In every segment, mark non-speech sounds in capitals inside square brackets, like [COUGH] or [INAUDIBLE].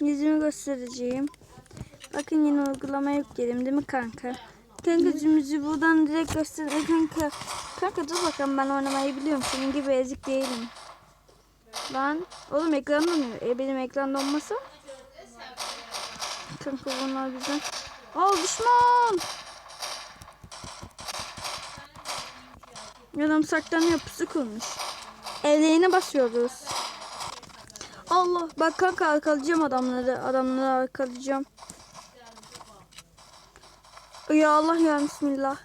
Yüzümü göstereceğim. Bakın yine uygulama yükledim değil mi kanka? Kanka yüzümüzü buradan direkt göster. Kanka. Kanka dur bakalım ben oynamayı biliyorum. Senin gibi ezik değilim. Lan oğlum ekran donuyor. E benim ekran donmasa? Kanka bunlar güzel. Al düşman. Adam saklanıyor pusu kurmuş. Ellerine basıyoruz. Allah bak kanka arkalayacağım adamları. Adamları arkalayacağım. Ya Allah ya Bismillah.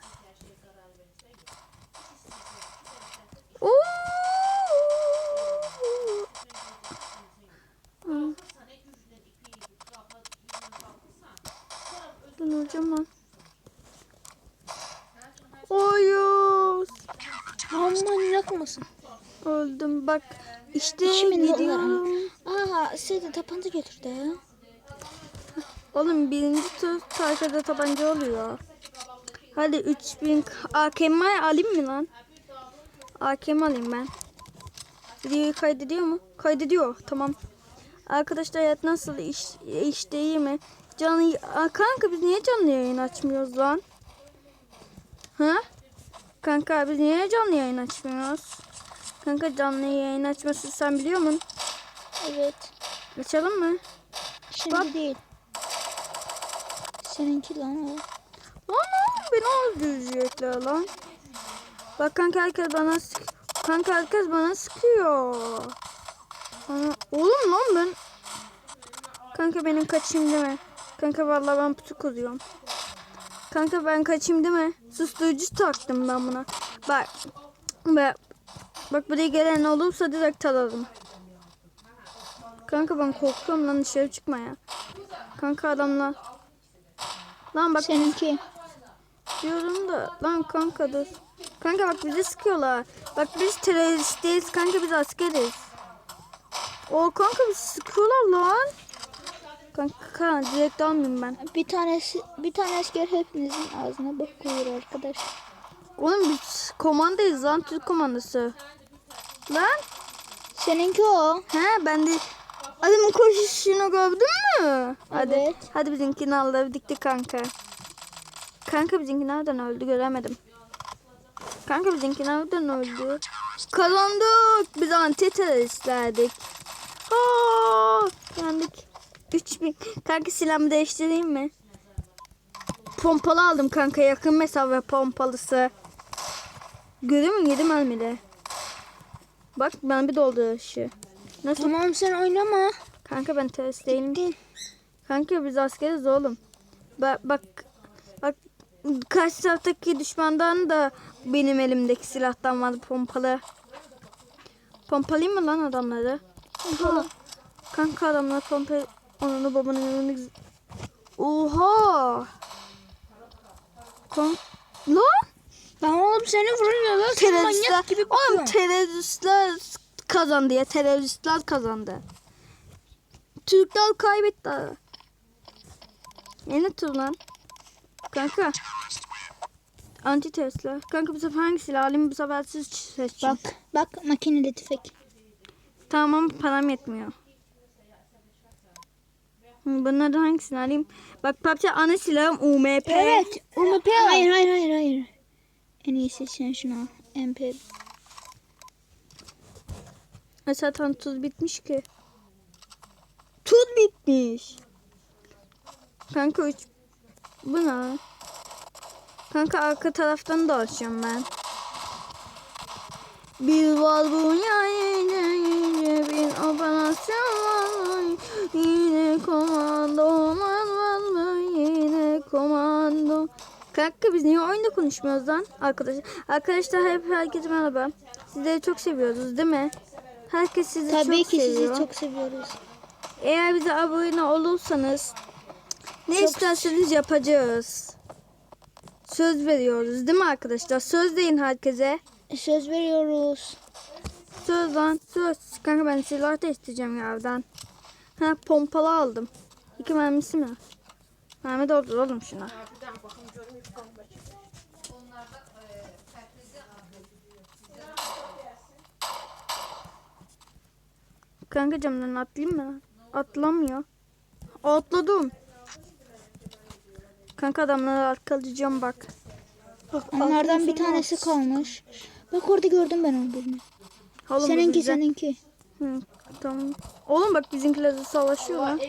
Oo! Ben öleceğim lan. Oyuz. Aman manyak mısın? Öldüm bak. İşte İşimin gidiyorum. Aa Seydi tapanca götürdü ya. Oğlum birinci tur arkada tabanca oluyor. Hadi 3000 AKM alayım mı lan? AKM alayım ben. Videoyu kaydediyor mu? Kaydediyor. Tamam. Arkadaşlar hayat nasıl iş, işte iyi mi? Canlı Aa, kanka biz niye canlı yayın açmıyoruz lan? Ha? Kanka biz niye canlı yayın açmıyoruz? Kanka canlı yayın açması sen biliyor musun? Evet. Açalım mı? Şimdi Bak. değil. Seninki lan o. Lan oğlum beni öldürecekler lan. Bak kanka herkes bana sık Kanka herkes bana sıkıyor. Bana... Oğlum lan ben. Kanka benim kaçayım değil mi? Kanka vallahi ben putu kuruyorum. Kanka ben kaçayım değil mi? Susturucu taktım ben buna. Bak. Bak. Bak buraya gelen olursa direkt alalım. Kanka ben korkuyorum lan dışarı çıkma ya. Kanka adamlar. Lan bak Seninki. Diyorum da lan kanka dur. Kanka bak bizi sıkıyorlar. Bak biz terörist değiliz kanka biz askeriz. O kanka bizi sıkıyorlar lan. Kanka direkt almayayım ben. Bir tanesi bir tane asker hepinizin ağzına bok koyuyor arkadaş. Oğlum biz komandayız lan Türk komandası. Lan Seninki o. he ben de adamın koşuşunu gördün mü? Hadi. Evet. Hadi bizimkini dikti kanka. Kanka bizimki nereden öldü göremedim. Kanka bizimki nereden öldü? Kazandık. Biz anti teröristlerdik. Aa, yendik. 3000. Kanka silahımı değiştireyim mi? Pompalı aldım kanka yakın mesafe pompalısı. Görüyor musun? Yedim elmide. Bak ben bir doldu ışığı. Nasıl? Tamam sen oynama. Kanka ben terörist değilim. Gittin. Kanka biz askeriz oğlum. Bak bak bak karşı taraftaki düşmandan da benim elimdeki silahtan vardı pompalı. Pompalayayım mı lan adamları? Oha. Kanka adamlar pompa onun babanın önünde Oha. Oğlum seni vuruyor lan. Sen teröristler gibi oğlum bakıyorsun. teröristler kazandı ya teröristler kazandı. Türkler kaybetti. Yeni tur lan. Kanka. Anti teröristler. Kanka bu sefer hangi silah alayım bu sefer siz seçin. Bak bak makineli tüfek. Tamam param yetmiyor. Bunlardan hangisini alayım? Bak PUBG ana silahım UMP. Evet. UMP Hayır hayır hayır hayır. En iyisi sen şunu al. MP. E zaten tuz bitmiş ki. Tuz bitmiş. Kanka üç. Bu ne? Kanka arka taraftan da açacağım ben. Bir var bu ya yine yine bir operasyon Yine komando var var yine komando Kanka biz niye oyunda konuşmuyoruz lan arkadaşlar? Arkadaşlar hep herkese merhaba. Sizleri çok seviyoruz değil mi? Herkes sizi Tabii çok ki seviyor. sizi çok seviyoruz. Eğer bize abone olursanız ne Çok- isterseniz yapacağız. Söz veriyoruz değil mi arkadaşlar? Söz deyin herkese. Söz veriyoruz. Söz lan söz. Kanka ben silah da isteyeceğim yerden. Ha pompalı aldım. İki mermisi mi? Mermi doldur oğlum şuna. Kanka camdan atlayayım mı? Atlamıyor. Atladım. Kanka adamları arkalayacağım bak. Bak onlardan bir tanesi kalmış. Bak orada gördüm ben onu birini. Oğlum Seninki bize- seninki. Hı, tamam. Oğlum bak bizimkiler de savaşıyor lan.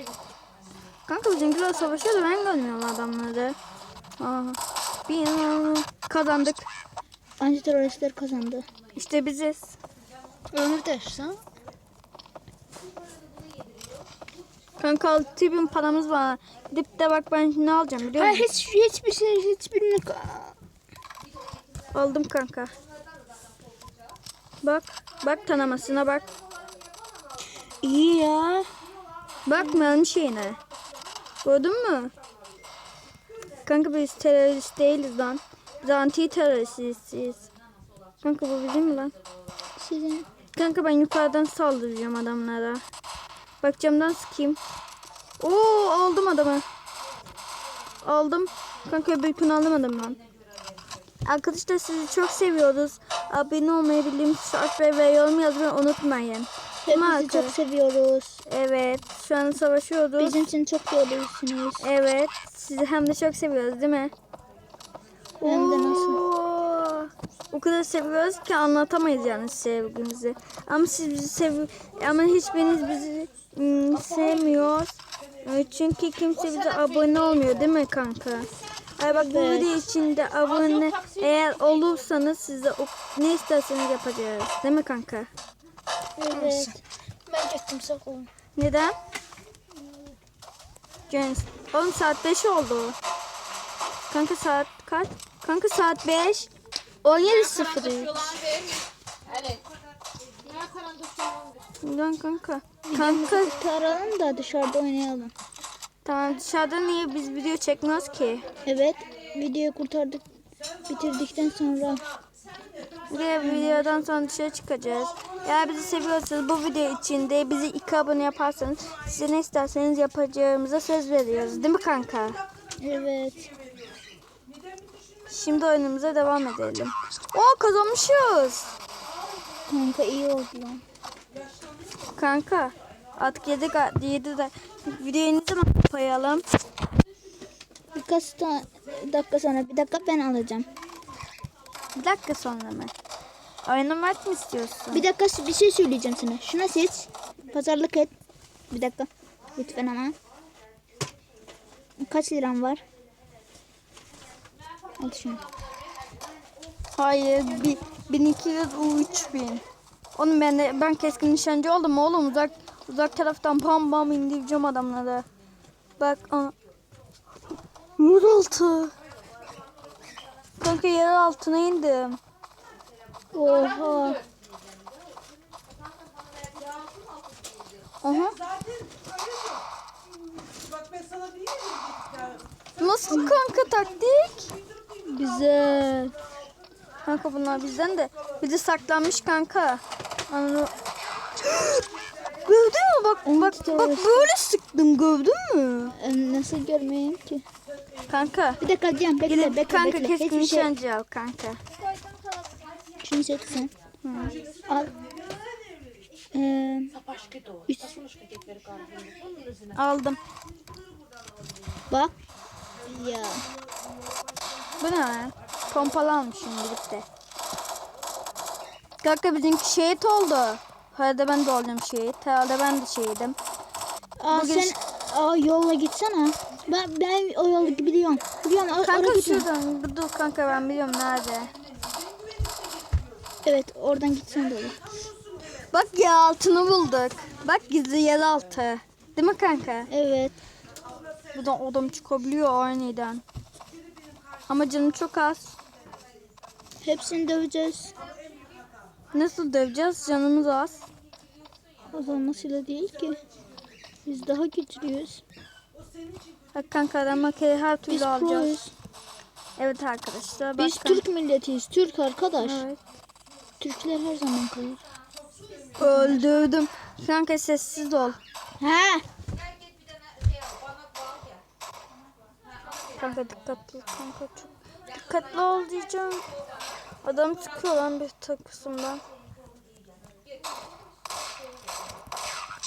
Kanka bizimkiler savaşıyor da ben görmüyorum adamları. Aha. Bir kazandık. Antiteröristler kazandı. İşte biziz. Ömür dersen. Kanka 6000 bin paramız var. Gidip de bak ben ne alacağım biliyor Hayır musun? hiç, hiçbir şey hiçbirini Aldım kanka. Bak. Bak tanımasına bak. iyi ya. Bak mermi şeyine. Gördün mü? Kanka biz terörist değiliz lan. Biz anti teröristiz. Kanka bu bizim mi lan? Sizin Kanka ben yukarıdan saldıracağım adamlara. Bak camdan sıkayım. Oo aldım adamı. Aldım. Kanka öbürkünü aldım adamdan. Arkadaşlar sizi çok seviyoruz. Abone olmayı, bildiğim ve, yorum yazmayı unutmayın. Hepinizi çok seviyoruz. Evet. Şu an savaşıyoruz. Bizim için çok yorulursunuz. Evet. Sizi hem de çok seviyoruz değil mi? Hem de nasıl? O kadar seviyoruz ki anlatamayız yani sevgimizi. Ama siz bizi sev ama hiçbiriniz bizi ım, sevmiyor. E, Çünkü kimse bize abone olmuyor değil mi kanka? Ay bak bu Evet. video içinde abone eğer olursanız size ne isterseniz yapacağız. Değil mi kanka? Evet. Bence kimse olun. Neden? James. Oğlum saat 5 oldu. Kanka saat kaç? Kanka saat 5. 17.03. Lan kanka. Kanka Kurtaralım da dışarıda oynayalım. tamam dışarıda niye biz video çekmiyoruz ki? Evet. Videoyu kurtardık. Bitirdikten sonra Buraya videodan sonra dışarı çıkacağız. Eğer bizi seviyorsanız bu video içinde bizi iki abone yaparsanız size ne isterseniz yapacağımıza söz veriyoruz. Değil mi kanka? evet. Şimdi oyunumuza devam edelim. Oo kazanmışız. Kanka iyi oldu lan. Kanka artık 7 7 de videoyu ne zaman koyalım? Birkaç ta- dakika sonra bir dakika ben alacağım. Bir dakika sonra mı? Oynamak mı istiyorsun? Bir dakika bir şey söyleyeceğim sana. Şuna seç. Pazarlık et. Bir dakika. Lütfen ama. Kaç liram var? Al şunu. Hayır, bi, 1200 u 3000. Oğlum ben ben keskin nişancı oldum oğlum uzak uzak taraftan bam bam indireceğim adamları. Bak ana. Yeraltı. Kanka yer altına indim. Oha. Aha. Nasıl kanka taktik? Güzel. Kanka bunlar bizden de. Bir de saklanmış kanka. Ananı... Gördün mü? Bak bak bak böyle sıktım gördün mü? Em, Nasıl görmeyeyim ki? Kanka. Bir dakika Can bekle Gidip bekle kanka bekle. keskin Hiçbir şey. nişancı al kanka. Şunu seç sen. Al. Ee, üç- Aldım. bak. Ya. Bu ne lan? Pompalı almışım gidip de. Kanka bizimki şehit oldu. Herhalde ben de oldum şehit. Herhalde ben de şehidim. Aa, Bugün- sen aa, yolla gitsene. Ben ben o yolu biliyorum. Biliyorum o- Kanka şuradan. Dur, kanka ben biliyorum nerede. Evet oradan gitsen de olur. Bak yer altını bulduk. Bak gizli yer altı. Değil mi kanka? Evet. Buradan odam çıkabiliyor aniden. Ama canım çok az. Hepsini döveceğiz. Nasıl döveceğiz? Canımız az. Azalmasıyla değil ki. Biz daha güçlüyüz. Bak kanka adamı her türlü Biz alacağız. proyuz. Evet arkadaşlar. Biz kanka- Türk milletiyiz. Türk arkadaş. Evet. Türkler her zaman kalır. Öldürdüm. Kanka sessiz ol. He. Kanka dikkatli kanka çok dikkatli ol diyeceğim. Adam çıkıyor lan bir takısından.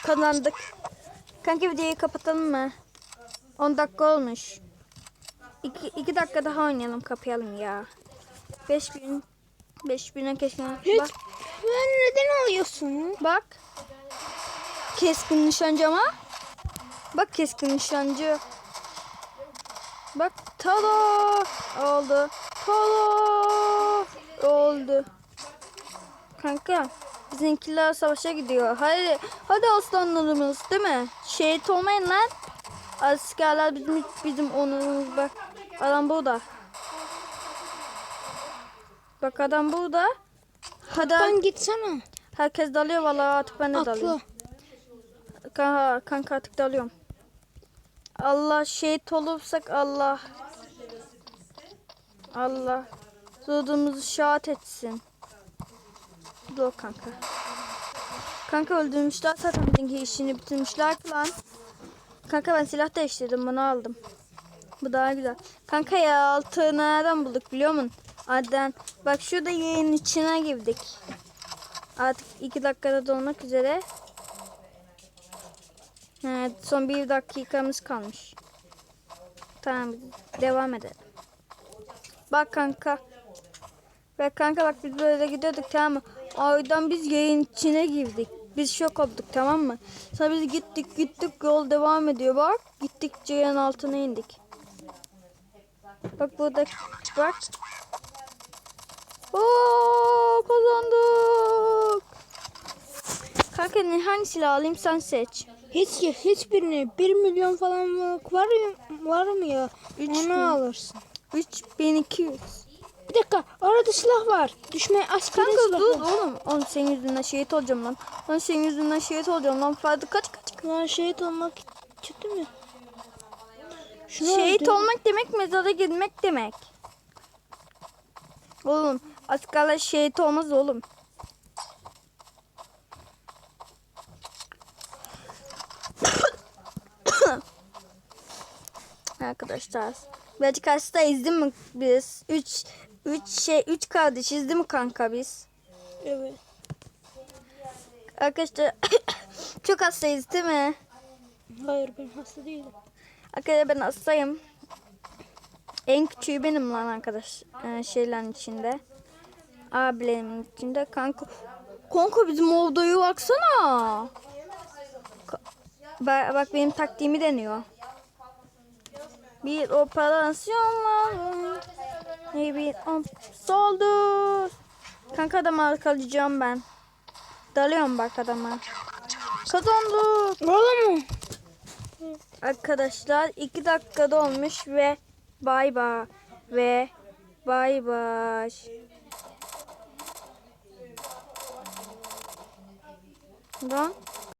Kazandık. Kanka videoyu kapatalım mı? 10 dakika olmuş. 2 2 dakika daha oynayalım kapayalım ya. 5000 5000'e keşke. Hiç. Bak, Ben neden alıyorsun? bak. Keskin nişancı ama. Bak keskin nişancı. Bak tada oldu. Tada oldu. Kanka bizimkiler savaşa gidiyor. Hadi hadi aslanlarımız değil mi? Şehit olmayın lan. Askerler bizim bizim onurumuz bak. Adam burada. Bak adam burada. Hadi Ben gitsene. herkes dalıyor vallahi artık ben de dalıyorum. Kanka, kanka artık dalıyorum. Allah şehit olursak Allah. Allah. Doğduğumuzu şahat etsin. Dur kanka. Kanka öldürmüşler zaten bizimki işini bitirmişler lan. Kanka ben silah değiştirdim bunu aldım. Bu daha güzel. Kanka ya altı nereden bulduk biliyor musun? Adden. Bak şurada yayın içine girdik. Artık iki dakikada dolmak üzere. Evet, son bir dakikamız kalmış. Tamam devam edelim. Bak kanka. Bak kanka bak biz böyle gidiyorduk tamam mı? Oradan biz yayın içine girdik. Biz şok olduk tamam mı? Sonra biz gittik gittik yol devam ediyor bak. Gittikçe yan altına indik. Bak burada bak. Oo kazandık. Kanka hangi silah alayım sen seç. Hiç hiçbirini 1 milyon falan var ya, var mı ya? Üç Onu bin. alırsın. 3200. Bir dakika orada silah var. Düşme askeri Kanka silah dur oğlum. Oğlum senin yüzünden şehit olacağım lan. Lan senin yüzünden şehit olacağım lan. Ferdi kaç kaç. Lan şehit olmak kötü mü? Şunu Şehit öldür. olmak demek mezara girmek demek. Oğlum askerler şehit olmaz oğlum. Arkadaşlar. Birazcık hastayız değil mi biz? Üç, üç şey, üç kardeşiz değil mi kanka biz? Evet. Arkadaşlar [COUGHS] çok hastayız değil mi? Hayır ben hasta değilim. Arkadaşlar ben hastayım. En küçüğü benim lan arkadaş. Ee, şeylerin içinde. Abilerimin içinde. Kanka. Kanka bizim odaya baksana. Ka- bak benim taktiğimi deniyor. Bir operasyon var. Ne bir soldu. Kanka adamı arkalayacağım ben. Dalıyorum bak adama. Kazandık. Oğlum Arkadaşlar 2 dakikada olmuş ve bay bay ve bay bay. Lan